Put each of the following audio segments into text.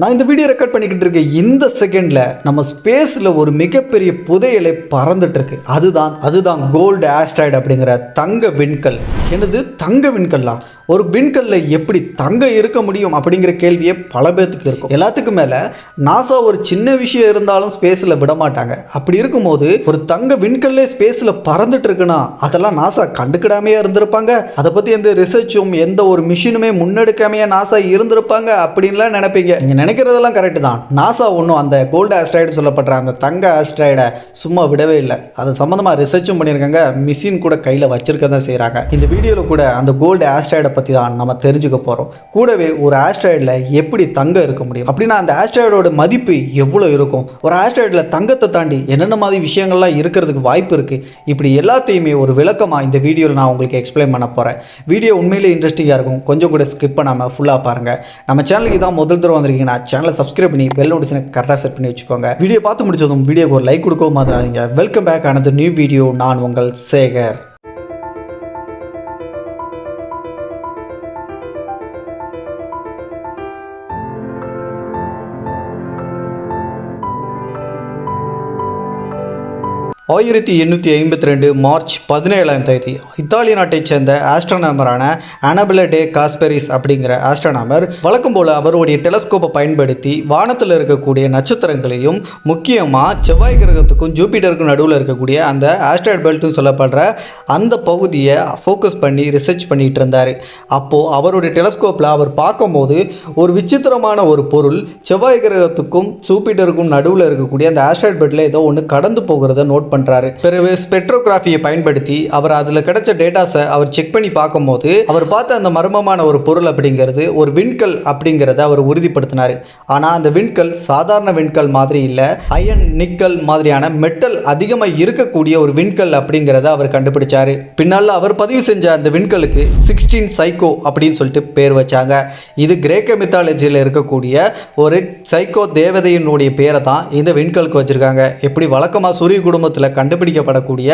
நான் இந்த video record பண்ணிக்கிட்டு இருக்க இந்த செகண்டில் நம்ம ஸ்பேஸில் ஒரு மிகப்பெரிய புதையலை பறந்துட்டுருக்கு. அதுதான் அதுதான் கோல்டு ஆஸ்ட்ராய்டு அப்படிங்கிற தங்க விண்கல். என்னது? தங்க விண்கல்லா? ஒரு விண்கல்ல எப்படி தங்க இருக்க முடியும் அப்படிங்கிற கேள்வியே பல பேர்த்துக்கு இருக்கும். எல்லாத்துக்கும் மேலே நாசா ஒரு சின்ன விஷயம் இருந்தாலும் ஸ்பேஸில் விட மாட்டாங்க. அப்படி இருக்கும்போது ஒரு தங்க விண்கல்லே ஸ்பேஸில் பறந்துட்டு இருக்குன்னா அதெல்லாம் நாசா கண்டுக்கிடாமையே இருந்திருப்பாங்க. அதை பற்றி எந்த ரிசர்ச்சும் எந்த ஒரு மிஷினுமே முன்னெடுக்காமையே நாசா இருந்திருப்பாங்க அப்படின்லாம் நினைப்பீங்க. நீங்கள் நினைக்கிறதெல்லாம் கரெக்டு தான். நாசா ஒன்றும் அந்த கோல்டு ஆஸ்ட்ராய்டு சொல்லப்படுற அந்த தங்க ஆஸ்ட்ராய்டை சும்மா விடவே இல்லை. அது சம்மந்தமாக ரிசர்ச்சும் பண்ணியிருக்காங்க. மிஷின் கூட கையில் வச்சிருக்க தான் செய்கிறாங்க இந்த வீடியோவில் கூட அந்த கோல்டு ஆஸ்ட்ராய்டை பற்றி தான் நம்ம தெரிஞ்சுக்க போகிறோம் கூடவே ஒரு ஆஸ்ட்ராய்டில் எப்படி தங்கம் இருக்க முடியும்? அப்படின்னா அந்த ஆஸ்ட்ராய்டோட மதிப்பு எவ்வளோ இருக்கும்? ஒரு ஆஸ்ட்ராய்டில் தங்கத்தை தாண்டி என்னென்ன மாதிரி விஷயங்கள்லாம் இருக்கிறதுக்கு வாய்ப்பு இருக்குது இப்படி எல்லாத்தையுமே ஒரு விளக்கமாக இந்த வீடியோவில் நான் உங்களுக்கு எக்ஸ்பிளைன் பண்ண போகிறேன் வீடியோ உண்மையிலே இன்ட்ரெஸ்டிங்காக இருக்கும். கொஞ்சம் கூட ஸ்கிப் பண்ணாமல் ஃபுல்லாக பாருங்கள் நம்ம சேனலுக்கு தான் முதல் தடவை வந்திருக்கீங்கன்னா சேனலை சப்ஸ்கிரைப் பண்ணி பெல் நோட்டிஸ்னு கரெக்டாக செட் பண்ணி வச்சுக்கோங்க. வீடியோ பார்த்து முடிச்சதும் வீடியோக்கு ஒரு லைக் கொடுக்கவும் மாதிரி வெல்கம் பேக் ஆனது நியூ வீடியோ நான் உங்கள் சேகர். ஆயிரத்தி எண்ணூற்றி ஐம்பத்தி ரெண்டு மார்ச் பதினேழாம் தேதி இத்தாலி நாட்டைச் சேர்ந்த ஆஸ்ட்ரோனாமரான அனபில டே காஸ்பெரிஸ் அப்படிங்கிற ஆஸ்ட்ரோனாமர் வழக்கம் போல் அவருடைய டெலஸ்கோப்பை பயன்படுத்தி வானத்தில் இருக்கக்கூடிய நட்சத்திரங்களையும் முக்கியமாக செவ்வாய் கிரகத்துக்கும் ஜூபிட்டருக்கும் நடுவில் இருக்கக்கூடிய அந்த ஆஸ்ட்ராய்ட் பெல்ட்னு சொல்லப்படுற அந்த பகுதியை ஃபோக்கஸ் பண்ணி ரிசர்ச் பண்ணிகிட்டு இருந்தார். அப்போது அவருடைய டெலஸ்கோப்பில் அவர் பார்க்கும்போது ஒரு விசித்திரமான ஒரு பொருள் செவ்வாய் கிரகத்துக்கும் ஜூபிட்டருக்கும் நடுவில் இருக்கக்கூடிய அந்த ஆஸ்ட்ராய்ட் பெல்ட்டில் ஏதோ ஒன்று கடந்து போகிறத நோட் பண்ணுறாரு பிறகு ஸ்பெக்ட்ரோகிராஃபியை பயன்படுத்தி அவர் அதில் கிடைச்ச டேட்டாஸை அவர் செக் பண்ணி பார்க்கும்போது அவர் பார்த்த அந்த மர்மமான ஒரு பொருள் அப்படிங்கிறது ஒரு விண்கல் அப்படிங்கிறத அவர் உறுதிப்படுத்தினார். ஆனால் அந்த விண்கல் சாதாரண விண்கல் மாதிரி இல்லை. அயன் நிக்கல் மாதிரியான மெட்டல் அதிகமாக இருக்கக்கூடிய ஒரு விண்கல் அப்படிங்கிறத அவர் கண்டுபிடிச்சார். பின்னால் அவர் பதிவு செஞ்ச அந்த விண்கலுக்கு சிக்ஸ்டீன் சைக்கோ அப்படின்னு சொல்லிட்டு பேர் வச்சாங்க. இது கிரேக்க மித்தாலஜியில் இருக்கக்கூடிய ஒரு சைக்கோ தேவதையினுடைய பேரை தான் இந்த விண்கலுக்கு வச்சுருக்காங்க. எப்படி வழக்கமாக சூரிய குடும்பத்தில் கண்டுபிடிக்கப்படக்கூடிய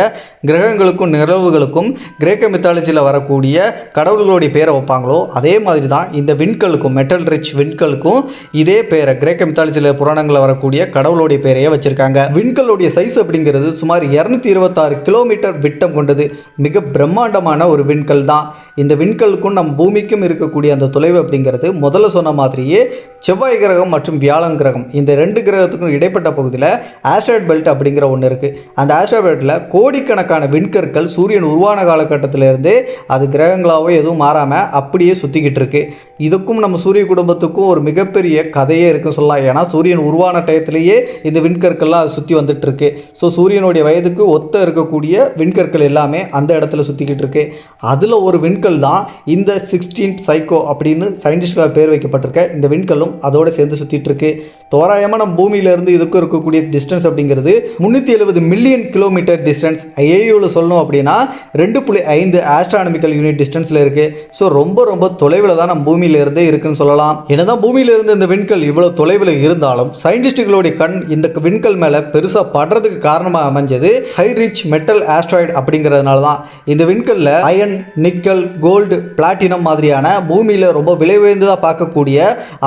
கிரகங்களுக்கும் நிலவுகளுக்கும் கிரேக்க மித்தாலஜியில் வரக்கூடிய கடவுள்களுடைய பேரை வைப்பாங்களோ அதே மாதிரி தான் இந்த விண்கலுக்கும் மெட்டல் ரிச் விண்கலுக்கும் இதே பேரை கிரேக்க மித்தாலஜியில் புராணங்களில் வரக்கூடிய கடவுளுடைய பேரையே வச்சுருக்காங்க. விண்கலுடைய சைஸ் அப்படிங்கிறது சுமார் இரநூத்தி இருபத்தாறு கிலோமீட்டர் விட்டம் கொண்டது. மிக பிரம்மாண்டமான ஒரு விண்கல் தான் இந்த விண்கலுக்கும் நம் பூமிக்கும் இருக்கக்கூடிய அந்த தொலைவு அப்படிங்கிறது முதல்ல சொன்ன மாதிரியே செவ்வாய் கிரகம் மற்றும் வியாழன் கிரகம். இந்த ரெண்டு கிரகத்துக்கும் இடைப்பட்ட பகுதியில் ஆஸ்ட்ராய்ட் பெல்ட் அப்படிங்கிற ஒன்று இருக்குது அந்த ஆஸ்ட்ராய்ட் கோடிக்கணக்கான விண்கற்கள் சூரியன் உருவான காலகட்டத்திலேருந்து அது கிரகங்களாகவோ எதுவும் மாறாமல் அப்படியே சுற்றிக்கிட்டு இருக்குது இதுக்கும் நம்ம சூரிய குடும்பத்துக்கும் ஒரு மிகப்பெரிய கதையே இருக்குன்னு சொல்லலாம். ஏன்னா சூரியன் உருவான டயத்திலேயே இந்த விண்கற்கள்லாம் அதை சுற்றி வந்துட்டு இருக்கு ஸோ சூரியனுடைய வயதுக்கு ஒத்த இருக்கக்கூடிய விண்கற்கள் எல்லாமே அந்த இடத்துல சுற்றிக்கிட்டு இருக்கு. அதில் ஒரு விண்கல் தான் இந்த சிக்ஸ்டீன் சைக்கோ அப்படின்னு சயின்டிஸ்டாக பேர் வைக்கப்பட்டிருக்க. இந்த விண்கல்லும் அதோடு சேர்ந்து சுற்றிட்டு இருக்கு. தோராயமாக நம்ம பூமியிலேருந்து இதுக்கும் இருக்கக்கூடிய டிஸ்டன்ஸ் அப்படிங்கிறது முந்நூற்றி எழுபது மில்லியன் கிலோமீட்டர் டிஸ்டன்ஸ் ஐஏயூவில் சொல்லணும் அப்படின்னா ரெண்டு புள்ளி ஐந்து ஆஸ்ட்ரானமிக்கல் யூனிட் டிஸ்டன்ஸில் இருக்குது ஸோ ரொம்ப ரொம்ப தொலைவில் தான் நம்ம பூமியிலிருந்தே இருக்குன்னு சொல்லலாம். என்னதான் பூமியிலிருந்து இந்த விண்கல் இவ்வளவு தொலைவில் இருந்தாலும் சயின்டிஸ்டுகளுடைய கண் இந்த விண்கல் மேலே பெருசாக படுறதுக்கு காரணமாக அமைஞ்சது ஹை ரிச் மெட்டல் ஆஸ்ட்ராய்டு அப்படிங்கிறதுனால தான் இந்த விண்கல்ல அயன் நிக்கல் கோல்டு பிளாட்டினம் மாதிரியான பூமியில் ரொம்ப விலை உயர்ந்ததாக பார்க்கக்கூடிய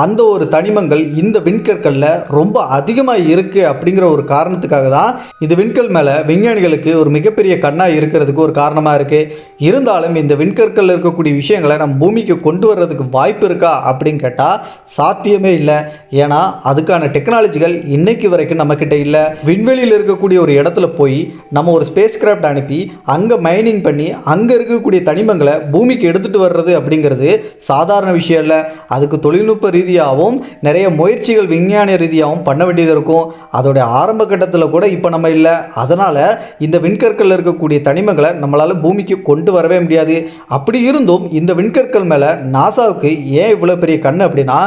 அந்த ஒரு தனிமங்கள் இந்த விண்கற்களில் ரொம்ப அதிகமாக இருக்குது அப்படிங்கிற ஒரு காரணத்துக்காக தான் இந்த விண்கல் மேலே விஞ்ஞானிகளுக்கு ஒரு மிகப்பெரிய கண்ணாக இருக்கிறதுக்கு ஒரு காரணமாக இருக்குது இருந்தாலும் இந்த விண்கற்களில் இருக்கக்கூடிய விஷயங்களை நம்ம பூமிக்கு கொண்டு வர்றதுக்கு வாய்ப்பு வாய்ப்பு இருக்கா அப்படின்னு கேட்டால் சாத்தியமே இல்லை. ஏன்னா அதுக்கான டெக்னாலஜிகள் இன்னைக்கு வரைக்கும் நம்மக்கிட்ட இல்லை. விண்வெளியில் இருக்கக்கூடிய ஒரு இடத்துல போய் நம்ம ஒரு ஸ்பேஸ் கிராஃப்ட் அனுப்பி அங்கே மைனிங் பண்ணி அங்கே இருக்கக்கூடிய தனிமங்களை பூமிக்கு எடுத்துகிட்டு வர்றது அப்படிங்கிறது சாதாரண விஷயம் இல்லை. அதுக்கு தொழில்நுட்ப ரீதியாகவும் நிறைய முயற்சிகள் விஞ்ஞான ரீதியாகவும் பண்ண வேண்டியது இருக்கும். அதோடைய ஆரம்ப கட்டத்தில் கூட இப்போ நம்ம இல்லை. அதனால் இந்த விண்கற்களில் இருக்கக்கூடிய தனிமங்களை நம்மளால் பூமிக்கு கொண்டு வரவே முடியாது. அப்படி இருந்தும் இந்த விண்கற்கள் மேலே நாசாவுக்கு ஏன் இவ்வளோ பெரிய கண் அப்படின்னா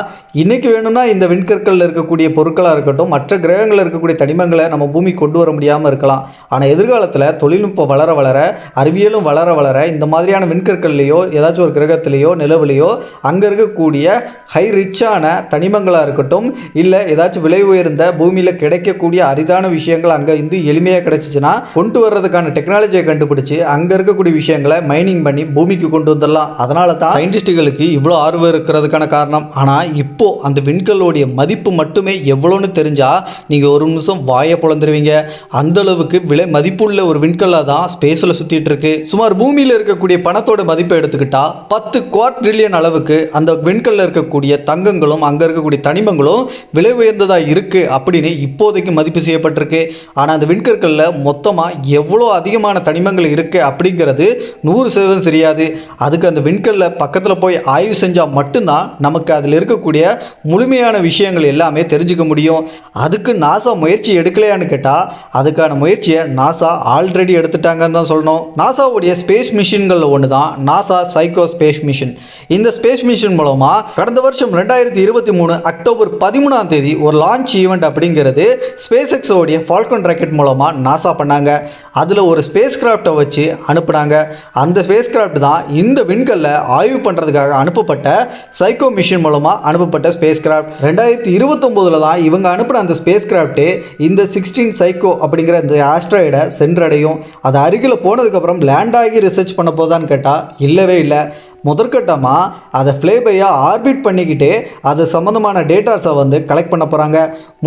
இன்றைக்கி வேணும்னா இந்த விண்கற்களில் இருக்கக்கூடிய பொருட்களாக இருக்கட்டும் மற்ற கிரகங்களில் இருக்கக்கூடிய தனிமங்களை நம்ம பூமி கொண்டு வர முடியாமல் இருக்கலாம். ஆனால் எதிர்காலத்தில் தொழில்நுட்பம் வளர வளர அறிவியலும் வளர வளர இந்த மாதிரியான விண்கற்கள்லேயோ ஏதாச்சும் ஒரு கிரகத்திலேயோ நிலவுலையோ அங்கே இருக்கக்கூடிய ஹை ரிச்சான தனிமங்களாக இருக்கட்டும் இல்லை ஏதாச்சும் விலை உயர்ந்த பூமியில் கிடைக்கக்கூடிய அரிதான விஷயங்கள் அங்கே இருந்து எளிமையாக கிடைச்சிச்சுன்னா கொண்டு வர்றதுக்கான டெக்னாலஜியை கண்டுபிடிச்சி அங்கே இருக்கக்கூடிய விஷயங்களை மைனிங் பண்ணி பூமிக்கு கொண்டு வந்துடலாம். அதனால தான் சயின்டிஸ்ட்டுகளுக்கு இவ்வளோ ஆர்வம் இருக்கிறதுக்கான காரணம். ஆனால் இப்போ இப்போது அந்த விண்கல்லோடைய மதிப்பு மட்டுமே எவ்வளோன்னு தெரிஞ்சால் நீங்கள் ஒரு நிமிஷம் வாயை பொழந்துருவீங்க. அந்த அளவுக்கு விலை மதிப்புள்ள ஒரு விண்கல்லாக தான் ஸ்பேஸில் சுற்றிட்டு இருக்கு. சுமார் பூமியில் இருக்கக்கூடிய பணத்தோட மதிப்பை எடுத்துக்கிட்டால் பத்து குவாட் ட்ரில்லியன் அளவுக்கு அந்த விண்கல்ல இருக்கக்கூடிய தங்கங்களும் அங்கே இருக்கக்கூடிய தனிமங்களும் விலை உயர்ந்ததாக இருக்குது அப்படின்னு இப்போதைக்கு மதிப்பு செய்யப்பட்டிருக்கு. ஆனால் அந்த விண்கற்களில் மொத்தமாக எவ்வளோ அதிகமான தனிமங்கள் இருக்குது அப்படிங்கிறது நூறு சதவீதம் தெரியாது. அதுக்கு அந்த விண்கல்ல பக்கத்தில் போய் ஆய்வு செஞ்சால் மட்டும்தான் நமக்கு அதில் இருக்கக்கூடிய முழுமையான விஷயங்கள் எல்லாமே தெரிஞ்சுக்க முடியும். அதுக்கு நாசா முயற்சி எடுக்கலையான்னு கேட்டால் அதுக்கான முயற்சியை நாசா ஆல்ரெடி எடுத்துட்டாங்கன்னு தான் சொல்லணும். நாசாவுடைய ஸ்பேஸ் மிஷின்களில் ஒன்று தான் நாசா சைக்கோ ஸ்பேஸ் மிஷின் இந்த ஸ்பேஸ் மிஷின் மூலமாக கடந்த வருஷம் ரெண்டாயிரத்தி இருபத்தி மூணு அக்டோபர் பதிமூணாம் தேதி ஒரு லான்ச் ஈவெண்ட் அப்படிங்கிறது ஸ்பேஸ் எக்ஸோடைய ஃபால்கன் ராக்கெட் மூலமாக நாசா பண்ணாங்க. அதில் ஒரு ஸ்பேஸ் கிராஃப்டை வச்சு அனுப்புனாங்க. அந்த ஸ்பேஸ் கிராஃப்ட் தான் இந்த விண்கல்ல ஆய்வு பண்ணுறதுக்காக அனுப்பப்பட்ட சைக்கோ மிஷின் மூலமாக அனுப்பப்பட்ட ஸ்பேஸ் கிராஃப்ட் ரெண்டாயிரத்தி இருபத்தொம்போதில் தான் இவங்க அனுப்பின அந்த ஸ்பேஸ் கிராஃப்ட்டு இந்த சிக்ஸ்டீன் சைக்கோ அப்படிங்கிற இந்த ஆஸ்ட்ராய்டை சென்றடையும். அது அருகில் போனதுக்கப்புறம் லேண்ட் ஆகி ரிசர்ச் பண்ண போதான்னு கேட்டால் இல்லவே இல்லை. முதற்கட்டமாக அதை ஃப்ளேபையாக ஆர்பிட் பண்ணிக்கிட்டு அது சம்மந்தமான டேட்டாஸை வந்து கலெக்ட் பண்ண போகிறாங்க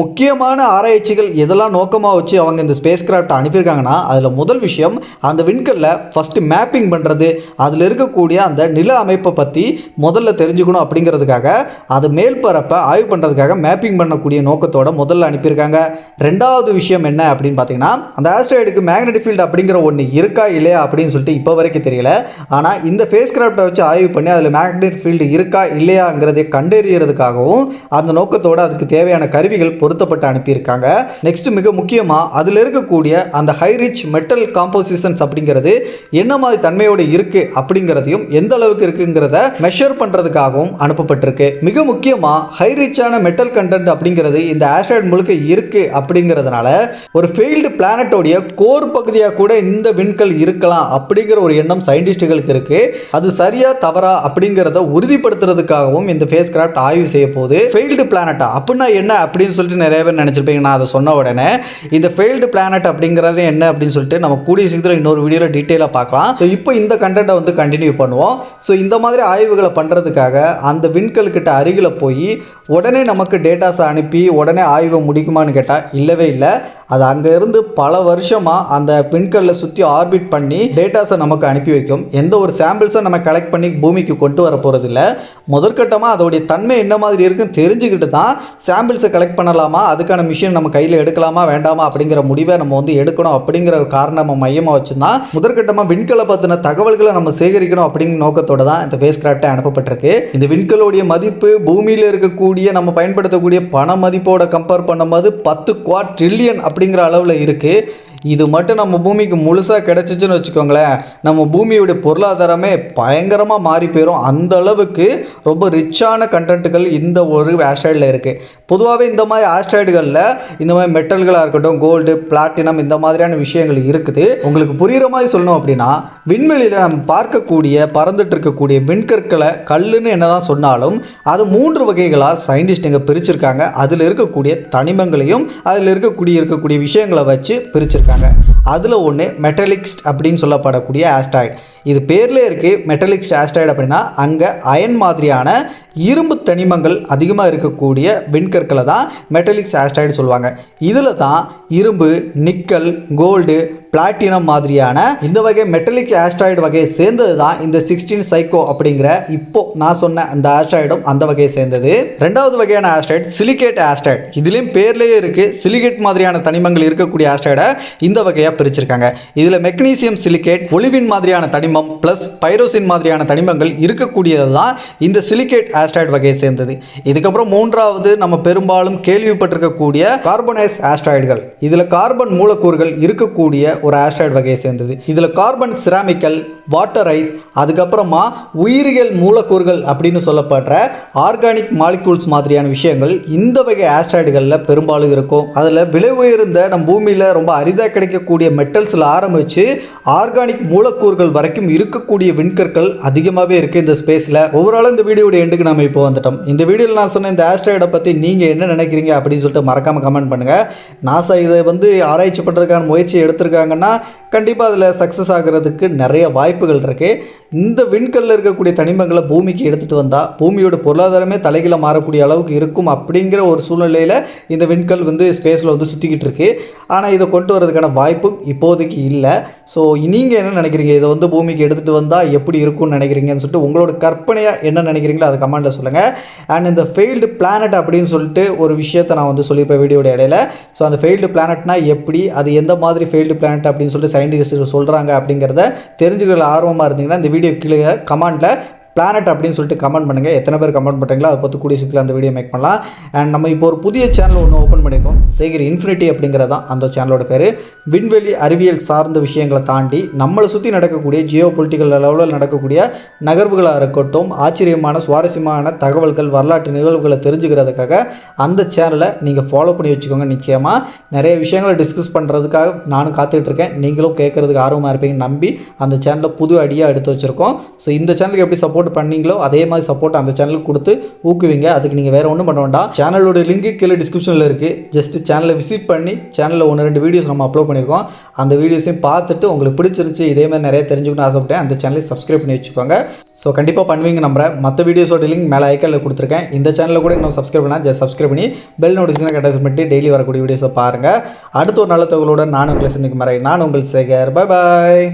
முக்கியமான ஆராய்ச்சிகள் எதெல்லாம் நோக்கமாக வச்சு அவங்க இந்த ஸ்பேஸ் கிராஃப்ட் அனுப்பியிருக்காங்கன்னா அதில் முதல் விஷயம் அந்த விண்கல்ல ஃபஸ்ட்டு மேப்பிங் பண்ணுறது அதில் இருக்கக்கூடிய அந்த நில அமைப்பை பற்றி முதல்ல தெரிஞ்சுக்கணும் அப்படிங்கிறதுக்காக அது மேல்பரப்பை ஆய்வு பண்ணுறதுக்காக மேப்பிங் பண்ணக்கூடிய நோக்கத்தோட முதல்ல அனுப்பியிருக்காங்க. ரெண்டாவது விஷயம் என்ன அப்படின்னு பார்த்தீங்கன்னா அந்த ஆஸ்ட்ராய்டுக்கு மேக்னெட்டிக் ஃபீல்டு அப்படிங்கிற ஒன்று இருக்கா இல்லையா அப்படின்னு சொல்லிட்டு இப்போ வரைக்கும் தெரியல. ஆனால் இந்த ஃபேஸ் கிராஃப்டை வச்சு ஆய்வு பண்ணி அதில் மேக்னெட்டிக் ஃபீல்டு இருக்கா இல்லையாங்கிறதை கண்டறியறதுக்காகவும் அந்த நோக்கத்தோட அதுக்கு தேவையான கருவிகள் பொருத்தப்பட்டு அனுப்பியிருக்காங்க. நெக்ஸ்ட் மிக முக்கியமாக அதில் இருக்கக்கூடிய அந்த ஹை ரிச் மெட்டல் காம்போசிஷன்ஸ் அப்படிங்கிறது என்ன மாதிரி தன்மையோடு இருக்குது அப்படிங்கிறதையும் எந்த அளவுக்கு இருக்குங்கிறத மெஷர் பண்ணுறதுக்காகவும் அனுப்பப்பட்டிருக்கு. மிக முக்கியமாக ஹை ரிச்சான மெட்டல் கண்டென்ட் அப்படிங்கிறது இந்த ஆஸ்ட்ராய்டு முழுக்க இருக்குது அப்படிங்கிறதுனால ஒரு ஃபெயில்டு பிளானட்டோடைய கோர் பகுதியாக கூட இந்த விண்கல் இருக்கலாம் அப்படிங்கிற ஒரு எண்ணம் சயின்டிஸ்டுகளுக்கு இருக்குது அது சரியா தவறா அப்படிங்கிறத உறுதிப்படுத்துறதுக்காகவும் இந்த ஃபேஸ் கிராஃப்ட் ஆய்வு செய்ய போகுது. ஃபெயில்டு பிளானட்டா அப்படின்னா என்ன அப்படின்னு சொல்லிட்டு நிறைய பேர் நினச்சிருப்பீங்க. நான் அதை சொன்ன உடனே இந்த ஃபெயில்டு பிளானட் அப்படிங்கிறது என்ன அப்படின்னு சொல்லிட்டு நம்ம கூடிய சீக்கிரம் இன்னொரு வீடியோவில் டீட்டெயிலாக பார்க்கலாம். ஸோ இப்போ இந்த கண்டென்ட்டை வந்து கண்டினியூ பண்ணுவோம். ஸோ இந்த மாதிரி ஆய்வுகளை பண்ணுறதுக்காக அந்த விண்கல்கிட்ட அருகில் போய் உடனே நமக்கு டேட்டாஸை அனுப்பி உடனே ஆய்வை முடிக்குமான்னு கேட்டால் இல்லவே இல்லை. அது அங்கேருந்து பல வருஷமாக அந்த விண்கல்ல சுற்றி ஆர்பிட் பண்ணி டேட்டாஸை நமக்கு அனுப்பி வைக்கும். எந்த ஒரு சாம்பிள்ஸும் நம்ம கலெக்ட் பண்ணி பூமிக்கு கொண்டு வர போகிறதில்ல முதற்கட்டமாக அதோடைய தன்மை என்ன மாதிரி இருக்குன்னு தெரிஞ்சுக்கிட்டு தான் சாம்பிள்ஸை கலெக்ட் பண்ணலாமா? அதுக்கான மிஷின் நம்ம கையில் எடுக்கலாமா வேண்டாமா அப்படிங்கிற முடிவை நம்ம வந்து எடுக்கணும் அப்படிங்கிற ஒரு காரணம் மையமாக வச்சுருந்தா முதற்கட்டமாக விண்கலை பற்றின தகவல்களை நம்ம சேகரிக்கணும் அப்படிங்கிற நோக்கத்தோட தான் இந்த ஃபேஸ் கிராஃப்டை அனுப்பப்பட்டிருக்கு. இந்த விண்கலோடைய மதிப்பு பூமியில் இருக்கக்கூடிய நம்ம பயன்படுத்தக்கூடிய பண மதிப்போட கம்பேர் பண்ணும்போது பத்து குவாட் ட்ரில்லியன் அப்படிங்கிற அளவில் இருக்குது இது மட்டும் நம்ம பூமிக்கு முழுசாக கிடச்சிச்சுன்னு வச்சுக்கோங்களேன் நம்ம பூமியுடைய பொருளாதாரமே பயங்கரமாக மாறி போயிடும் அந்த அளவுக்கு ரொம்ப ரிச்சான கண்டென்ட்டுகள் இந்த ஒரு ஆஸ்ட்ராய்டில் இருக்குது பொதுவாகவே இந்த மாதிரி ஆஸ்ட்ராய்டுகளில் இந்த மாதிரி மெட்டல்களாக இருக்கட்டும் கோல்டு பிளாட்டினம் இந்த மாதிரியான விஷயங்கள் இருக்குது. உங்களுக்கு புரிகிற மாதிரி சொல்லணும் அப்படின்னா விண்வெளியில் நம்ம பார்க்கக்கூடிய பறந்துட்டு இருக்கக்கூடிய விண்கற்களை கல்லுன்னு என்னதான் சொன்னாலும் அது மூன்று வகைகளாக சயின்டிஸ்ட்டுங்க பிரிச்சிருக்காங்க. அதில் இருக்கக்கூடிய தனிமங்களையும் அதில் இருக்கக்கூடிய இருக்கக்கூடிய விஷயங்களை வச்சு பிரிச்சிருக்காங்க. அதில் ஒன்று மெட்டலிக்ஸ்ட் அப்படின்னு சொல்லப்படக்கூடிய ஆஸ்ட்ராய்டு இது பேர்லேயே இருக்குது மெட்டலிக் ஆஸ்ட்ராய்டு அப்படின்னா அங்கே அயன் மாதிரியான இரும்பு தனிமங்கள் அதிகமாக இருக்கக்கூடிய விண்கற்களை தான் மெட்டலிக்ஸ் ஆஸ்ட்ராய்டு சொல்லுவாங்க. இதில் தான் இரும்பு நிக்கல் கோல்டு பிளாட்டினம் மாதிரியான இந்த வகை மெட்டலிக் ஆஸ்ட்ராய்டு வகையை சேர்ந்தது தான் இந்த சிக்ஸ்டீன் சைக்கோ அப்படிங்கிற இப்போ நான் சொன்ன அந்த ஆஸ்ட்ராய்டும் அந்த வகையை சேர்ந்தது. ரெண்டாவது வகையான ஆஸ்ட்ராய்டு சிலிகேட் ஆஸ்ட்ராய்டு இதுலேயும் பேர்லேயே இருக்குது சிலிகேட் மாதிரியான தனிமங்கள் இருக்கக்கூடிய ஆஸ்ட்ராய்டை இந்த வகையாக பிரிச்சிருக்காங்க. இதில் மெக்னீசியம் சிலிகேட் ஒளிவின் மாதிரியான தனிமம் ப்ளஸ் பைரோசின் மாதிரியான தனிமங்கள் இருக்கக்கூடியது தான் இந்த சிலிகேட் ஆஸ்ட்ராய்டு வகையை சேர்ந்தது. இதுக்கப்புறம் மூன்றாவது நம்ம பெரும்பாலும் கேள்விப்பட்டிருக்கக்கூடிய கார்பனைஸ் ஆஸ்ட்ராய்டுகள் இதில் கார்பன் மூலக்கூறுகள் இருக்கக்கூடிய ஒரு ஆஸ்ட்ராய்டு வகையை சேர்ந்தது. இதில் கார்பன் சிராமிக்கல் வாட்டர் ஐஸ் அதுக்கப்புறமா உயிரியல் மூலக்கூறுகள் அப்படின்னு சொல்லப்படுற ஆர்கானிக் மாலிகூல்ஸ் மாதிரியான விஷயங்கள் இந்த வகை ஆஸ்ட்ராய்டுகளில் பெரும்பாலும் இருக்கும். அதில் விலை உயர்ந்த நம் பூமியில் ரொம்ப அரிதாக கிடைக்கக்கூடிய மெட்டல்ஸில் ஆரம்பித்து ஆர்கானிக் மூலக்கூறுகள் வரைக்கும் இருக்கக்கூடிய விண்கற்கள் அதிகமாகவே இருக்குது இந்த ஸ்பேஸில் ஓவரால் இந்த வீடியோடைய எண்டுக்கு நம்ம இப்போ வந்துட்டோம். இந்த வீடியோவில் நான் சொன்ன இந்த ஆஸ்ட்ராய்டை பற்றி நீங்கள் என்ன நினைக்கிறீங்க அப்படின்னு சொல்லிட்டு மறக்காமல் கமெண்ட் பண்ணுங்கள் நாசா இதை வந்து ஆராய்ச்சி பண்ணுறதுக்கான முயற்சி எடுத்திருக்காங்கன்னா கண்டிப்பாக அதில் சக்ஸஸ் ஆகிறதுக்கு நிறைய வாய்ப்புகள் இருக்குது இந்த விண்கல்லில் இருக்கக்கூடிய தனிமங்களை பூமிக்கு எடுத்துகிட்டு வந்தால் பூமியோட பொருளாதாரமே தலைகீழ மாறக்கூடிய அளவுக்கு இருக்கும் அப்படிங்கிற ஒரு சூழ்நிலையில் இந்த விண்கல் வந்து ஸ்பேஸில் வந்து சுற்றிக்கிட்டு இருக்கு. ஆனால் இதை கொண்டு வரதுக்கான வாய்ப்பு இப்போதைக்கு இல்லை. ஸோ நீங்கள் என்ன நினைக்கிறீங்க? இதை வந்து பூமிக்கு எடுத்துகிட்டு வந்தால் எப்படி இருக்கும்னு நினைக்கிறீங்கன்னு சொல்லிட்டு உங்களோட கற்பனையாக என்ன நினைக்கிறீங்களோ அதை கமெண்ட்டில் சொல்லுங்கள் அண்ட் இந்த ஃபெயில்டு பிளானட் அப்படின்னு சொல்லிட்டு ஒரு விஷயத்தை நான் வந்து சொல்லியிருப்பேன் வீடியோட இடையில. ஸோ அந்த ஃபெயில்டு பிளானட்னா எப்படி? அது எந்த மாதிரி ஃபெயில்டு பிளானட் அப்படின்னு சொல்லிட்டு சயின்டிஸ்ட் சொல்கிறாங்க அப்படிங்கிறத தெரிஞ்சுக்கிற ஆர்வமாக இருந்தீங்கன்னா இந்த வீடியோ கீழே கமெண்ட்டில் பிளானட் அப்படின்னு சொல்லிட்டு கமெண்ட் பண்ணுங்கள் எத்தனை பேர் கமெண்ட் பண்ணுறீங்களோ அதை பற்றி கூடிய சீக்கிரம் அந்த வீடியோ மேக் பண்ணலாம். அண்ட் நம்ம இப்போ ஒரு புதிய சேனல் ஒன்று ஓப்பன் பண்ணியிருக்கோம் சேகர் இன்ஃபினிட்டி அப்படிங்கிறது தான் அந்த சேனலோட பேர். விண்வெளி அறிவியல் சார்ந்த விஷயங்களை தாண்டி நம்மளை சுற்றி நடக்கக்கூடிய ஜியோ பொலிட்டிக்கல் லெவலில் நடக்கக்கூடிய நகர்வுகளாக இருக்கட்டும் ஆச்சரியமான சுவாரஸ்யமான தகவல்கள் வரலாற்று நிகழ்வுகளை தெரிஞ்சுக்கிறதுக்காக அந்த சேனலை நீங்கள் ஃபாலோ பண்ணி வச்சுக்கோங்க நிச்சயமாக நிறைய விஷயங்களை டிஸ்கஸ் பண்ணுறதுக்காக நானும் காத்துக்கிட்டு இருக்கேன். நீங்களும் கேட்குறதுக்கு ஆர்வமாக இருப்பீங்கன்னு நம்பி அந்த சேனலில் புது அடியாக எடுத்து வச்சுருக்கோம். ஸோ இந்த சேனலுக்கு எப்படி சப்போர்ட் பண்ணீங்களோ அதே மாதிரி சப்போர்ட் அந்த சேனலுக்கு கொடுத்து ஊக்குவிங்க. அதுக்கு நீங்கள் வேறு ஒன்றும் பண்ண வேண்டாம். சேனலோட லிங்க் கீழே டிஸ்கிரிப்ஷனில் இருக்குது ஜஸ்ட் சேனலை விசிட் பண்ணி சேனலில் ஒன்று ரெண்டு வீடியோஸ் நம்ம அப்லோட் பண்ணியிருக்கோம். அந்த வீடியோஸையும் பார்த்துட்டு உங்களுக்கு பிடிச்சிருந்துச்சு இதே மாதிரி நிறைய தெரிஞ்சுக்கணும்னு ஆசைப்பட்டேன். அந்த சேனலை சப்ஸ்கிரைப் பண்ணி வச்சுக்கோங்க. ஸோ கண்டிப்பாக பண்ணுவீங்க நம்புறேன். மற்ற வீடியோஸோட லிங்க் மேலே ஐக்கனில் கொடுத்துருக்கேன். இந்த சேனலில் கூட இன்னும் சப்ஸ்கிரைப் பண்ணால் ஜஸ்ட் சப்ஸ்கிரைப் பண்ணி பெல் நோட்டிஃபிகேஷன் கட்டாயம் பண்ணிட்டு டெய்லி வரக்கூடிய வீடியோஸை பாருங்கள் அடுத்த ஒரு நல்ல தகவலோட நான் உங்களை சந்திக்கும் மறை நான் உங்கள் சேகர். Bye bye